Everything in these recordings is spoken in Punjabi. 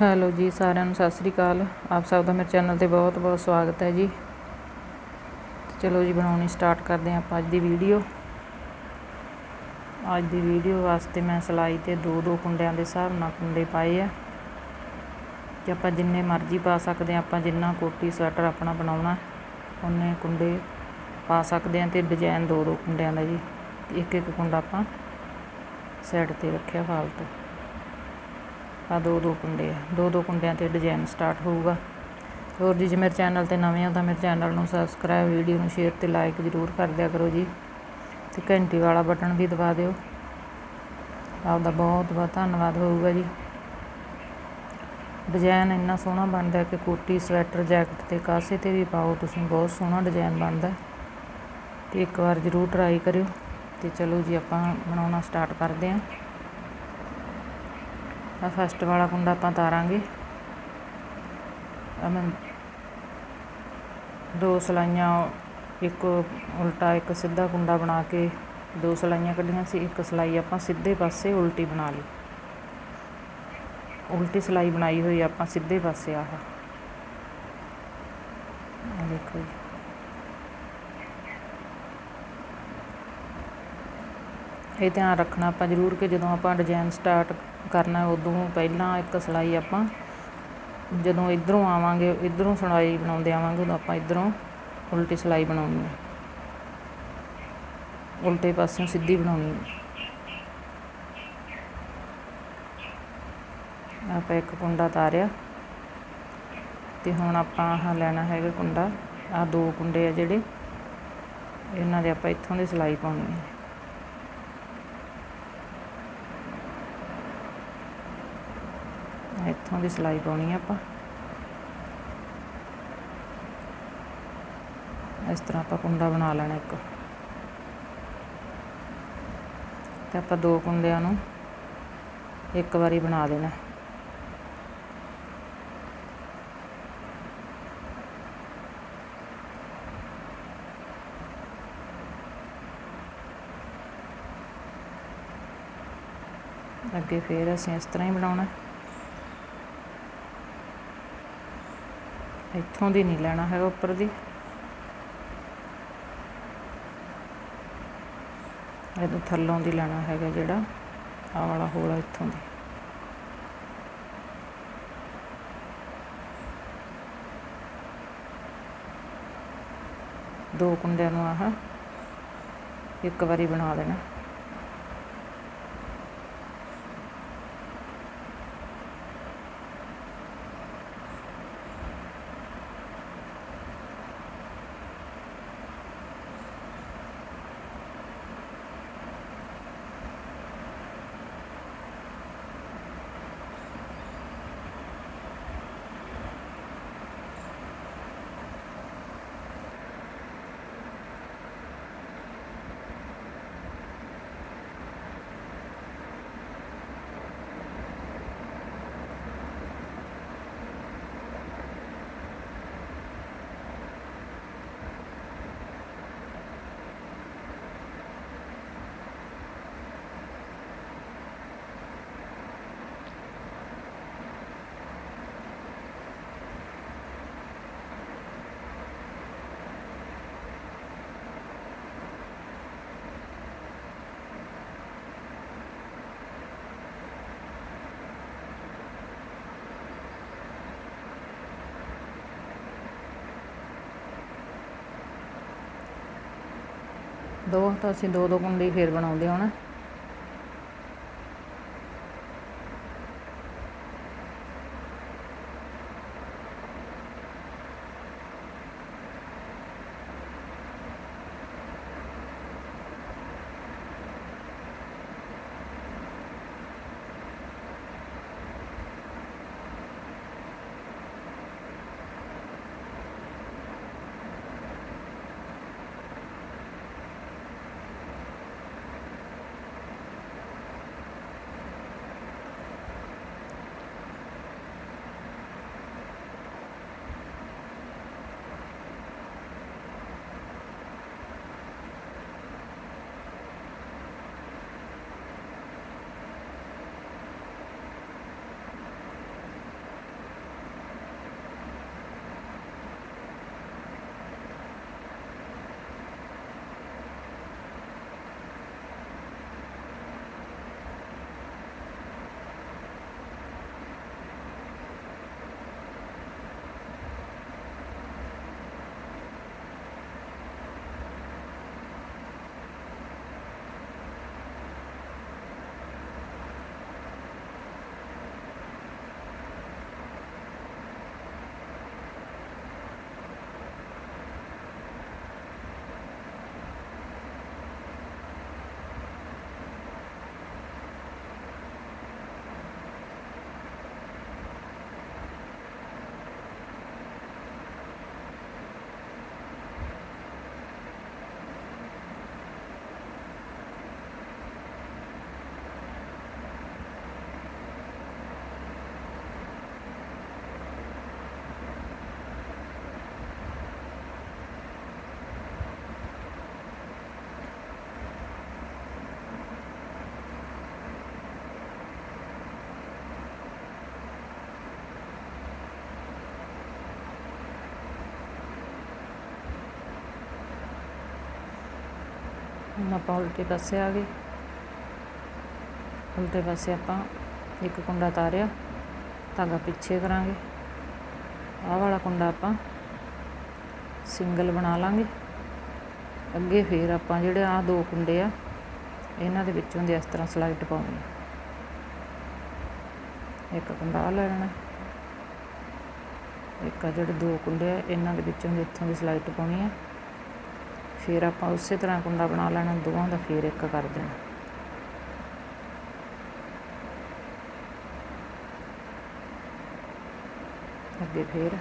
ਹੈਲੋ ਜੀ, ਸਾਰਿਆਂ ਨੂੰ ਸਤਿ ਸ੍ਰੀ ਅਕਾਲ। ਆਪ ਸਭ ਦਾ ਮੇਰੇ ਚੈਨਲ ਤੇ ਬਹੁਤ ਬਹੁਤ ਸਵਾਗਤ ਹੈ ਜੀ। ਚਲੋ ਜੀ, ਬਣਾਉਣੀ ਸਟਾਰਟ ਕਰਦੇ ਹਾਂ ਆਪਾਂ ਅੱਜ ਦੀ ਵੀਡੀਓ। ਅੱਜ ਦੀ ਵੀਡੀਓ ਵਾਸਤੇ ਮੈਂ ਸਿਲਾਈ ਤੇ ਦੋ ਦੋ ਕੁੰਡਿਆਂ ਦੇ ਹਿਸਾਬ ਨਾਲ ਕੁੰਡੇ ਪਾਏ ਆ। ਕਿ ਆਪਾਂ ਜਿੰਨੇ ਮਰਜ਼ੀ ਪਾ ਸਕਦੇ ਹਾਂ, ਆਪਾਂ ਜਿੰਨਾ ਕੋਟੀ ਸਵੈਟਰ ਆਪਣਾ ਬਣਾਉਣਾ, ਉਹਨੇ ਕੁੰਡੇ ਪਾ ਸਕਦੇ ਹਾਂ ਤੇ ਡਿਜ਼ਾਈਨ ਦੋ ਦੋ ਕੁੰਡਿਆਂ ਦਾ ਜੀ। ਇੱਕ ਇੱਕ ਕੁੰਡਾ ਆਪਾਂ ਸਾਈਡ ਤੇ ਰੱਖਿਆ ਫਾਲਤੂ। ਆ ਦੋ ਦੋ ਕੁੰਡੇ ਆ। ਦੋ ਦੋ ਕੁੰਡਿਆਂ ਤੇ ਡਿਜ਼ਾਈਨ ਸਟਾਰਟ ਹੋਊਗਾ। ਹੋਰ ਜੀ, ਜੇ ਮੇਰੇ ਚੈਨਲ ਤੇ ਨਵੇਂ ਹੋ ਤਾਂ ਮੇਰੇ ਚੈਨਲ ਨੂੰ ਸਬਸਕ੍ਰਾਈਬ ਵੀਡੀਓ ਨੂੰ ਸ਼ੇਅਰ ਤੇ ਲਾਈਕ ਜ਼ਰੂਰ ਕਰ ਦਿਆ ਕਰੋ ਜੀ। ਤੇ ਘੰਟੀ ਵਾਲਾ ਬਟਨ ਵੀ ਦਬਾ ਦਿਓ। ਆਪਦਾ ਬਹੁਤ ਬਹੁਤ ਧੰਨਵਾਦ ਹੋਊਗਾ ਜੀ। ਡਿਜ਼ਾਈਨ ਇੰਨਾ ਸੋਹਣਾ ਬਣਦਾ ਕਿ ਕੋਟੀ ਸਵੈਟਰ ਜੈਕਟ ਤੇ ਕਾਸੇ ਤੇ ਵੀ ਪਾਓ, ਤੁਸੀਂ ਬਹੁਤ ਸੋਹਣਾ ਡਿਜ਼ਾਈਨ ਬਣਦਾ। ਤੇ ਇੱਕ ਵਾਰ ਜ਼ਰੂਰ ਟਰਾਈ ਕਰਿਓ। ਤੇ ਚਲੋ ਜੀ, ਆਪਾਂ ਬਣਾਉਣਾ ਸਟਾਰਟ ਕਰਦੇ ਹਾਂ। ਆ ਫਸਟ ਵਾਲਾ ਕੁੰਡਾ ਆਪਾਂ ਤਾਰਾਂਗੇ। ਆ ਮੈਂ ਦੋ ਸਲਾਈਆਂ, ਇੱਕ ਉਲਟਾ, ਇੱਕ ਸਿੱਧਾ ਕੁੰਡਾ ਬਣਾ ਕੇ ਦੋ ਸਲਾਈਆਂ ਕੱਢੀਆਂ ਸੀ। ਇੱਕ ਸਲਾਈ ਆਪਾਂ ਸਿੱਧੇ ਪਾਸੇ, ਉਲਟੀ ਬਣਾ ਲਈ। ਉਲਟੀ ਸਲਾਈ ਬਣਾਈ ਹੋਈ ਆਪਾਂ ਸਿੱਧੇ ਪਾਸੇ ਆਹ। ਆ ਦੇਖੋ ਜੀ। ਇਹ ਧਿਆਨ ਰੱਖਣਾ ਆਪਾਂ ਜ਼ਰੂਰ ਕਿ ਜਦੋਂ ਆਪਾਂ ਡਿਜ਼ਾਈਨ ਸਟਾਰਟ ਕਰਨਾ ਉਦੋਂ ਪਹਿਲਾਂ ਇੱਕ ਸਿਲਾਈ ਆਪਾਂ ਜਦੋਂ ਇਧਰੋਂ ਆਵਾਂਗੇ, ਇਧਰੋਂ ਸਿਲਾਈ ਬਣਾਉਂਦੇ ਆਵਾਂਗੇ, ਉਦੋਂ ਆਪਾਂ ਇਧਰੋਂ ਉਲਟੀ ਸਿਲਾਈ ਬਣਾਉਣੀ ਹੈ। ਉਲਟੇ ਪਾਸਿਓਂ ਸਿੱਧੀ ਬਣਾਉਣੀ ਹੈ। ਆਪਾਂ ਇੱਕ ਕੁੰਡਾ ਤਾਰਿਆ ਤੇ ਹੁਣ ਆਪਾਂ ਆਹ ਲੈਣਾ ਹੈਗਾ ਕੁੰਡਾ। ਆਹ ਦੋ ਕੁੰਡੇ ਆ ਜਿਹੜੇ। ਇਹਨਾਂ ਦੇ ਆਪਾਂ ਇੱਥੋਂ ਦੀ ਸਿਲਾਈ ਪਾਉਣੀ ਹੈ ਇੱਥੋਂ ਦੀ ਸਲਾਈ ਪਾਉਣੀ ਆ ਆਪਾਂ। ਇਸ ਤਰ੍ਹਾਂ ਆਪਾਂ ਕੁੰਡਾ ਬਣਾ ਲੈਣਾ ਇੱਕ। ਤੇ ਆਪਾਂ ਦੋ ਕੁੰਡਿਆਂ ਨੂੰ ਇੱਕ ਵਾਰੀ ਬਣਾ ਦੇਣਾ। ਅੱਗੇ ਫੇਰ ਅਸੀਂ ਇਸ ਤਰ੍ਹਾਂ ਹੀ ਬਣਾਉਣਾ। ਇੱਥੋਂ ਦੀ ਨਹੀਂ ਲੈਣਾ ਹੈਗਾ ਉੱਪਰ ਦੀ। ਇਹਦੇ ਥੱਲੋਂ ਦੀ ਲੈਣਾ ਹੈਗਾ ਜਿਹੜਾ ਆ ਵਾਲਾ ਹੋਲਾ ਇੱਥੋਂ ਦੀ। ਦੋ ਕੁੰਡਿਆਂ ਨੂੰ ਆਹ ਇੱਕ ਵਾਰੀ ਬਣਾ ਦੇਣਾ। ਦੋ ਤਾਂ ਅਸੀਂ ਦੋ ਦੋ ਕੁੰਡੇ ਫੇਰ ਬਣਾਉਂਦੇ ਹੁਣ ਹੁਣ ਆਪਾਂ ਉਲਟੇ ਪਾਸੇ ਆ ਗਏ। ਉਲਟੇ ਪਾਸੇ ਆਪਾਂ ਇੱਕ ਕੁੰਡਾ ਤਾਰਿਆ, ਧਾਗਾ ਪਿੱਛੇ ਕਰਾਂਗੇ। ਆਹ ਵਾਲਾ ਕੁੰਡਾ ਆਪਾਂ ਸਿੰਗਲ ਬਣਾ ਲਾਂਗੇ। ਅੱਗੇ ਫੇਰ ਆਪਾਂ ਜਿਹੜੇ ਆ ਦੋ ਕੁੰਡੇ ਆ, ਇਹਨਾਂ ਦੇ ਵਿੱਚੋਂ ਦੀ ਇਸ ਤਰ੍ਹਾਂ ਸਲਾਈਟ ਪਾਉਣੀ ਆ। ਇੱਕ ਕੁੰਡਾ ਆਹ ਲੈ ਲੈਣਾ। ਇੱਕ ਆ ਜਿਹੜੇ ਦੋ ਕੁੰਡੇ ਆ, ਇਹਨਾਂ ਦੇ ਵਿੱਚੋਂ ਦੀ ਇੱਥੋਂ ਦੀ ਸਲਾਈਟ ਪਾਉਣੀ ਆ। ਫਿਰ ਆਪਾਂ ਉਸੇ ਤਰ੍ਹਾਂ ਕੁੰਡਾ ਬਣਾ ਲੈਣਾ, ਦੋਵਾਂ ਦਾ ਫਿਰ ਇੱਕ ਕਰ ਦੇਣਾ। ਅੱਗੇ ਫਿਰ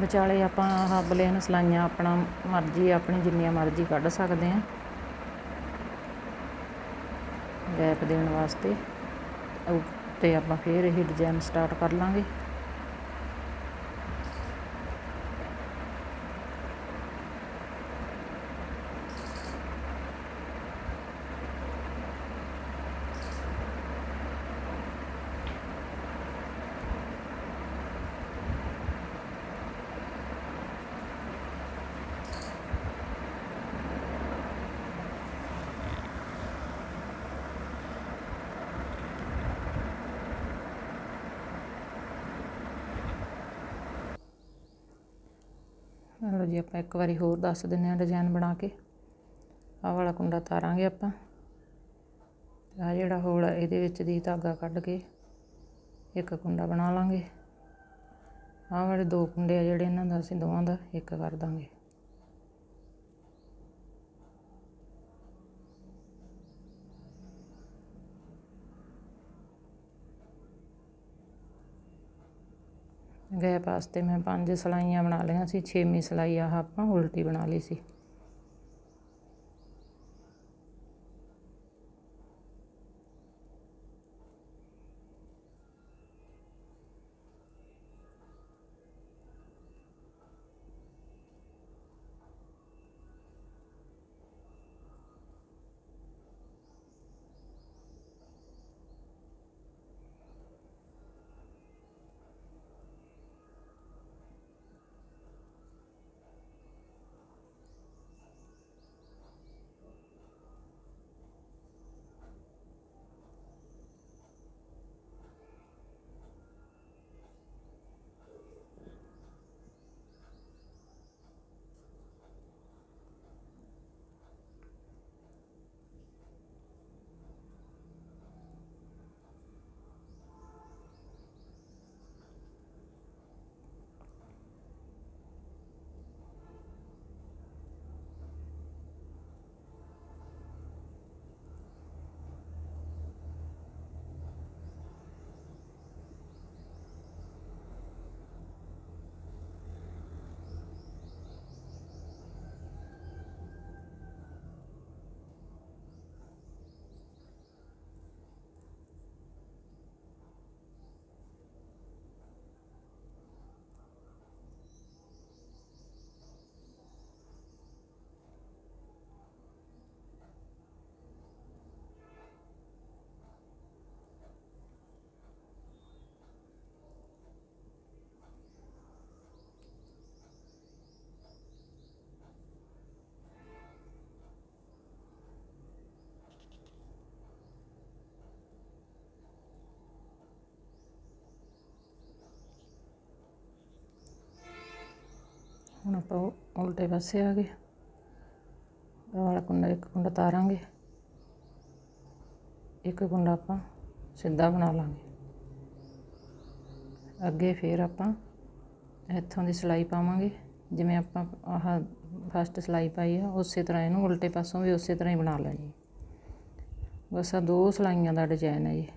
ਵਿਚਾਲੇ ਆਪਾਂ ਆਹ ਬਲੇਨ ਸਲਾਈਆਂ, ਆਪਣਾ ਮਰਜ਼ੀ, ਆਪਣੀ ਜਿੰਨੀਆਂ ਮਰਜ਼ੀ ਕੱਢ ਸਕਦੇ ਹਾਂ। ਗੈਪ ਦੇਣ ਵਾਸਤੇ। ਉੱਤੇ ਆਪਾਂ ਫੇਰ ਇਹ ਡਿਜ਼ਾਈਨ ਸਟਾਰਟ ਕਰ ਲਾਂਗੇ। ਜੀ, ਆਪਾਂ ਇੱਕ ਵਾਰੀ ਹੋਰ ਦੱਸ ਦਿੰਨੇ ਆ ਡਿਜ਼ਾਈਨ ਬਣਾ ਕੇ। ਆਹ ਵਾਲਾ ਕੁੰਡਾ ਤਾਰਾਂਗੇ ਆਪਾਂ। ਆ ਜਿਹੜਾ ਹੋਲ ਹੈ ਇਹਦੇ ਵਿੱਚ ਦੀ ਧਾਗਾ ਕੱਢ ਕੇ ਇੱਕ ਕੁੰਡਾ ਬਣਾ ਲਾਂਗੇ। ਆਹ ਵਾਲੇ ਦੋ ਕੁੰਡੇ ਆ ਜਿਹੜੇ ਇਹਨਾਂ ਦਾ, ਅਸੀਂ ਦੋਵਾਂ ਦਾ ਇੱਕ ਕਰ ਦਾਂਗੇ। ਗੈਪ ਵਾਸਤੇ ਮੈਂ ਪੰਜ ਸਲਾਈਆਂ ਬਣਾ ਲਈਆਂ ਸੀ, ਛੇਵੀਂ ਸਲਾਈ ਆਹ ਆਪਾਂ ਉਲਟੀ ਬਣਾ ਲਈ ਸੀ। ਹੁਣ ਆਪਾਂ ਉਹ ਉਲਟੇ ਪਾਸੇ ਆ ਗਏ। ਵਾਲਾ ਕੁੰਡਾ, ਇੱਕ ਕੁੰਡਾ ਤਾਰਾਂਗੇ। ਇੱਕ ਕੁੰਡਾ ਆਪਾਂ ਸਿੱਧਾ ਬਣਾ ਲਾਂਗੇ। ਅੱਗੇ ਫੇਰ ਆਪਾਂ ਇੱਥੋਂ ਦੀ ਸਿਲਾਈ ਪਾਵਾਂਗੇ। ਜਿਵੇਂ ਆਪਾਂ ਆਹ ਫਸਟ ਸਿਲਾਈ ਪਾਈ ਆ, ਉਸੇ ਤਰ੍ਹਾਂ ਇਹਨੂੰ ਉਲਟੇ ਪਾਸੋਂ ਵੀ ਉਸੇ ਤਰ੍ਹਾਂ ਹੀ ਬਣਾ ਲੈਣੀ। ਬਸ ਆ ਦੋ ਸਿਲਾਈਆਂ ਦਾ ਡਿਜ਼ਾਈਨ ਹੈ ਜੀ।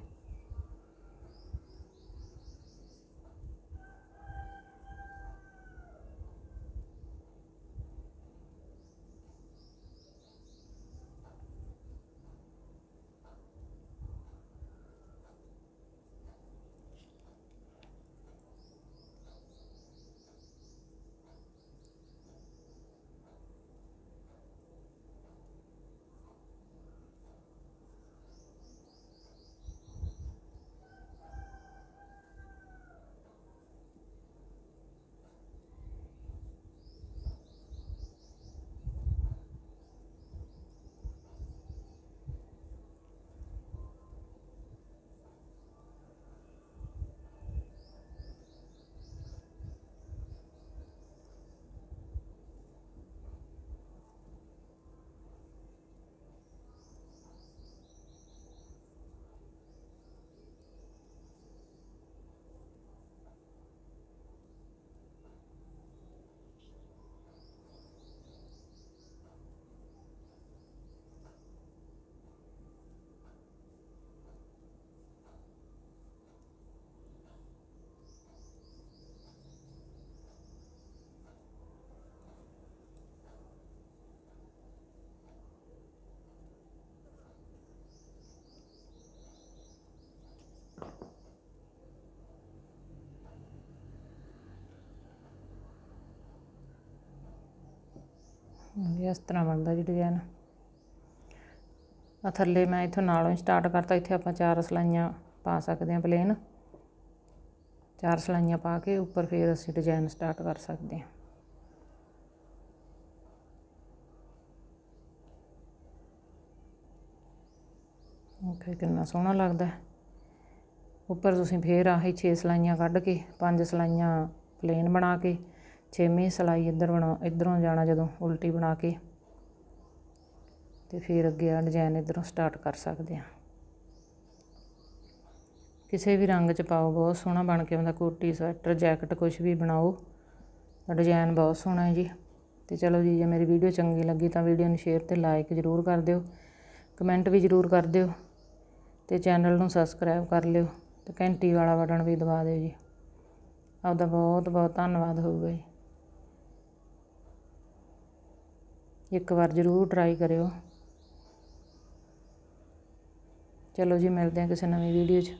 ਇਸ ਤਰ੍ਹਾਂ ਬਣਦਾ ਜੀ ਡਿਜ਼ਾਈਨ ਆ ਥੱਲੇ ਮੈਂ ਇੱਥੋਂ ਨਾਲੋਂ ਸਟਾਰਟ ਕਰਤਾ, ਇੱਥੇ ਆਪਾਂ ਚਾਰ ਸਲਾਈਆਂ ਪਾ ਸਕਦੇ ਹਾਂ ਪਲੇਨ ਚਾਰ ਸਲਾਈਆਂ ਪਾ ਕੇ ਉੱਪਰ ਫੇਰ ਅਸੀਂ ਡਿਜ਼ਾਈਨ ਸਟਾਰਟ ਕਰ ਸਕਦੇ ਹਾਂ। ਓਕੇ, ਕਿੰਨਾ ਸੋਹਣਾ ਲੱਗਦਾ। ਹੈ ਉੱਪਰ ਤੁਸੀਂ ਫੇਰ ਆਹੀ 6 ਸਲਾਈਆਂ ਕੱਢ ਕੇ, ਪੰਜ ਸਲਾਈਆਂ ਪਲੇਨ ਬਣਾ ਕੇ ਛੇਵੀਂ ਸਿਲਾਈ ਇੱਧਰ ਬਣਾ, ਇੱਧਰੋਂ ਜਾਣਾ ਜਦੋਂ ਉਲਟੀ ਬਣਾ ਕੇ। ਤੇ ਫਿਰ ਅੱਗੇ ਆ ਡਿਜ਼ਾਈਨ ਇੱਧਰੋਂ ਸਟਾਰਟ ਕਰ ਸਕਦੇ ਆ ਕਿਸੇ ਵੀ ਰੰਗ 'ਚ ਪਾਓ, ਬਹੁਤ ਸੋਹਣਾ ਬਣ ਕੇ ਆਉਂਦਾ। ਕੋਟੀ, ਸਵੈਟਰ, ਜੈਕਟ ਕੁਝ ਵੀ ਬਣਾਓ, ਤਾਂ ਡਿਜ਼ਾਈਨ ਬਹੁਤ ਸੋਹਣਾ ਹੈ ਜੀ। ਤੇ ਚਲੋ ਜੀ, ਜੇ ਮੇਰੀ ਵੀਡੀਓ ਚੰਗੀ ਲੱਗੀ ਤਾਂ ਵੀਡੀਓ ਨੂੰ ਸ਼ੇਅਰ ਤੇ ਲਾਈਕ ਜ਼ਰੂਰ ਕਰ ਦਿਓ। ਕਮੈਂਟ ਵੀ ਜ਼ਰੂਰ ਕਰ ਦਿਓ। ਤੇ ਚੈਨਲ ਨੂੰ ਸਬਸਕ੍ਰਾਈਬ ਕਰ ਲਿਓ। ਤੇ ਘੰਟੀ ਵਾਲਾ ਬਟਨ ਵੀ ਦਬਾ ਦਿਓ ਜੀ। ਆਪਦਾ ਬਹੁਤ ਬਹੁਤ ਧੰਨਵਾਦ ਹੋਊਗਾ ਜੀ। ਇੱਕ ਵਾਰ ਜ਼ਰੂਰ ਟਰਾਈ ਕਰਿਓ। ਚਲੋ ਜੀ ਮਿਲਦੇ ਹਾਂ ਕਿਸੇ ਨਵੀਂ ਵੀਡੀਓ 'ਚ।